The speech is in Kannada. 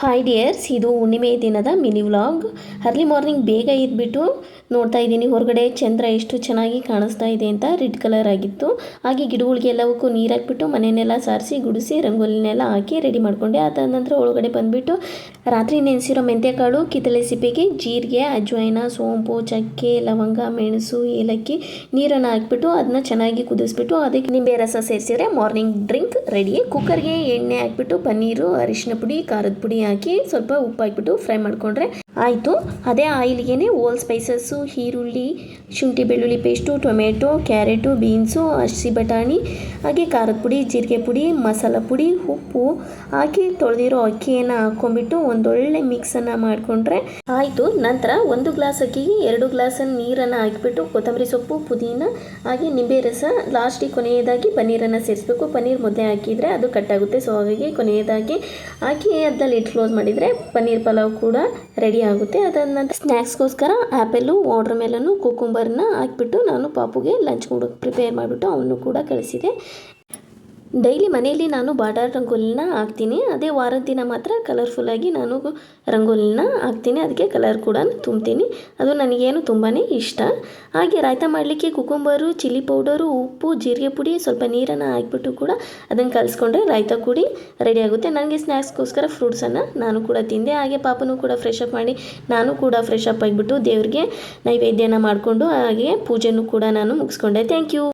ಹಾಯ್ ಡಿಯರ್ಸ್ ಇದು ಹುಣ್ಣಿಮೆ ದಿನದ ಮಿನಿ ವ್ಲಾಗ್ ಅರ್ಲಿ ಮಾರ್ನಿಂಗ್ ಬೇಗ ಇದ್ಬಿಟ್ಟು ನೋಡ್ತಾ ಇದ್ದೀನಿ. ಹೊರಗಡೆ ಚಂದ್ರ ಎಷ್ಟು ಚೆನ್ನಾಗಿ ಕಾಣಿಸ್ತಾ ಇದೆ ಅಂತ ರೆಡ್ ಕಲರ್ ಆಗಿತ್ತು. ಹಾಗೆ ಗಿಡಗಳಿಗೆ ಎಲ್ಲವಕ್ಕೂ ನೀರು ಹಾಕ್ಬಿಟ್ಟು ಮನೆಯನ್ನೆಲ್ಲ ಸಾರಿಸಿ, ಗುಡಿಸಿ, ರಂಗೋಲಿನೆಲ್ಲ ಹಾಕಿ ರೆಡಿ ಮಾಡಿಕೊಂಡೆ. ಅದಾದ ನಂತರ ಒಳಗಡೆ ಬಂದುಬಿಟ್ಟು ರಾತ್ರಿ ನೆನೆಸಿರೋ ಮೆಂತ್ಯಕಾಳು, ಕಿತ್ತಳೆ ಸಿಪ್ಪೆಗೆ ಜೀರಿಗೆ, ಅಜ್ವಾಯಿನ, ಸೋಂಪು, ಚಕ್ಕೆ, ಲವಂಗ, ಮೆಣಸು, ಏಲಕ್ಕಿ ನೀರನ್ನು ಹಾಕ್ಬಿಟ್ಟು ಅದನ್ನ ಚೆನ್ನಾಗಿ ಕುದಿಸ್ಬಿಟ್ಟು ಅದಕ್ಕೆ ನಿಂಬೆ ರಸ ಸೇರಿಸಿದ್ರೆ ಮಾರ್ನಿಂಗ್ ಡ್ರಿಂಕ್ ರೆಡಿ ಕುಕ್ಕರ್ಗೆ ಎಣ್ಣೆ ಹಾಕ್ಬಿಟ್ಟು ಪನ್ನೀರು ಅರಿಶಿನ ಪುಡಿ, ಖಾರದ ಪುಡಿ ಹಾಕಿ ಸ್ವಲ್ಪ ಉಪ್ಪು ಹಾಕಿಬಿಟ್ಟು ಫ್ರೈ ಮಾಡಿಕೊಂಡ್ರೆ ಆಯಿತು. ಅದೇ ಆಯಿಲ್ಗೆ ಓಲ್ ಸ್ಪೈಸಸ್ಸು ಈರುಳ್ಳಿ, ಶುಂಠಿ, ಬೆಳ್ಳುಳ್ಳಿ ಪೇಸ್ಟು ಟೊಮೆಟೊ ಕ್ಯಾರೆಟು ಬೀನ್ಸು ಹಸಿ ಬಟಾಣಿ, ಹಾಗೆ ಖಾರದ ಪುಡಿ, ಜೀರಿಗೆ ಪುಡಿ, ಮಸಾಲ ಪುಡಿ, ಉಪ್ಪು ಹಾಕಿ ತೊಳೆದಿರೋ ಅಕ್ಕಿಯನ್ನು ಹಾಕ್ಕೊಂಬಿಟ್ಟು ಒಂದೊಳ್ಳೆ ಮಿಕ್ಸನ್ನು ಮಾಡಿಕೊಂಡ್ರೆ ಆಯಿತು. ನಂತರ ಒಂದು ಗ್ಲಾಸ್ ಅಕ್ಕಿಗೆ ಎರಡು ಗ್ಲಾಸನ್ನು ನೀರನ್ನು ಹಾಕಿಬಿಟ್ಟು ಕೊತ್ತಂಬರಿ ಸೊಪ್ಪು, ಪುದೀನ, ಹಾಗೆ ನಿಂಬೆ ರಸ ಲಾಸ್ಟಿಗೆ ಕೊನೆಯದಾಗಿ ಪನ್ನೀರನ್ನು ಸೇರಿಸಬೇಕು. ಪನ್ನೀರ್ ಮೊದಲೇ ಹಾಕಿದರೆ ಅದು ಕಟ್ಟಾಗುತ್ತೆ ಸೊ ಹಾಗಾಗಿ ಕೊನೆಯದಾಗಿ ಹಾಕಿ ಅದನ್ನ ಇಟ್ಟು ಕ್ಲೋಸ್ ಮಾಡಿದರೆ ಪನ್ನೀರ್ ಪಲಾವ್ ಕೂಡ ರೆಡಿ ಆಗುತ್ತೆ. ಅದಾದ ಸ್ನ್ಯಾಕ್ಸ್ಗೋಸ್ಕರ ಆ್ಯಪಲ್ಲು ವಾಟರ್ ಮೆಲನ್ನು ಕುಕುಂಬರ್ನ ಹಾಕ್ಬಿಟ್ಟು ನಾನು ಪಾಪುಗೆ ಲಂಚ್ ಪ್ರಿಪೇರ್ ಮಾಡಿಬಿಟ್ಟು ಅವನು ಕೂಡ ಕಳಿಸಿದೆ. ಡೈಲಿ ಮನೆಯಲ್ಲಿ ನಾನು ಬಾರ್ಡರ್ ರಂಗೋಲಿನ ಹಾಕ್ತೀನಿ. ಅದೇ ವಾರದ ದಿನ ಮಾತ್ರ ಕಲರ್ಫುಲ್ಲಾಗಿ ನಾನು ರಂಗೋಲಿನ ಹಾಕ್ತೀನಿ. ಅದಕ್ಕೆ ಕಲರ್ ಕೂಡ ತುಂಬ್ತೀನಿ. ಅದು ನನಗೇನು ತುಂಬಾ ಇಷ್ಟ. ಹಾಗೆ ರಾಯ್ತ ಮಾಡಲಿಕ್ಕೆ ಕುಕುಂಬರು ಚಿಲ್ಲಿ ಪೌಡರು ಉಪ್ಪು, ಜೀರಿಗೆ ಪುಡಿ, ಸ್ವಲ್ಪ ನೀರನ್ನು ಹಾಕ್ಬಿಟ್ಟು ಕೂಡ ಅದನ್ನು ಕಲಿಸ್ಕೊಂಡ್ರೆ ರಾಯ್ತ ಕೂಡಿ ರೆಡಿ ಆಗುತ್ತೆ. ನನಗೆ ಸ್ನ್ಯಾಕ್ಸ್ಗೋಸ್ಕರ ಫ್ರೂಟ್ಸನ್ನು ನಾನು ಕೂಡ ತಿಂದೆ. ಹಾಗೆ ಪಾಪನೂ ಕೂಡ ಫ್ರೆಶ್ ಅಪ್ ಮಾಡಿ ನಾನು ಕೂಡ ಫ್ರೆಶ್ ಅಪ್ ಆಗಿಬಿಟ್ಟು ದೇವ್ರಿಗೆ ನೈವೇದ್ಯನ ಮಾಡಿಕೊಂಡು ಹಾಗೆ ಪೂಜೆನೂ ಕೂಡ ನಾನು ಮುಗಿಸ್ಕೊಂಡೆ. Thank you